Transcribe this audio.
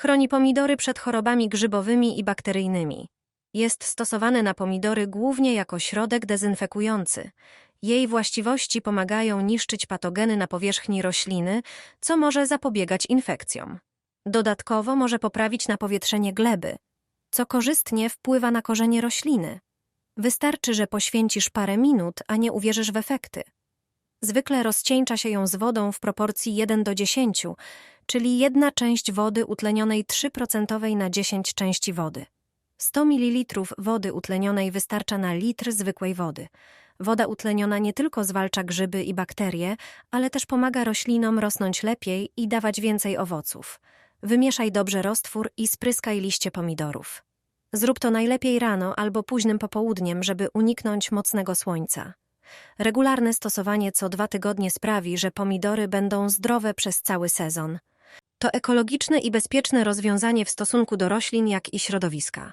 Chroni pomidory przed chorobami grzybowymi i bakteryjnymi. Jest stosowane na pomidory głównie jako środek dezynfekujący. Jej właściwości pomagają niszczyć patogeny na powierzchni rośliny, co może zapobiegać infekcjom. Dodatkowo może poprawić napowietrzenie gleby, co korzystnie wpływa na korzenie rośliny. Wystarczy, że poświęcisz parę minut, a nie uwierzysz w efekty. Zwykle rozcieńcza się ją z wodą w proporcji 1 do 10, czyli jedna część wody utlenionej 3% na 10 części wody. 100 ml wody utlenionej wystarcza na litr zwykłej wody. Woda utleniona nie tylko zwalcza grzyby i bakterie, ale też pomaga roślinom rosnąć lepiej i dawać więcej owoców. Wymieszaj dobrze roztwór i spryskaj liście pomidorów. Zrób to najlepiej rano albo późnym popołudniem, żeby uniknąć mocnego słońca. Regularne stosowanie co dwa tygodnie sprawi, że pomidory będą zdrowe przez cały sezon. To ekologiczne i bezpieczne rozwiązanie w stosunku do roślin, jak i środowiska.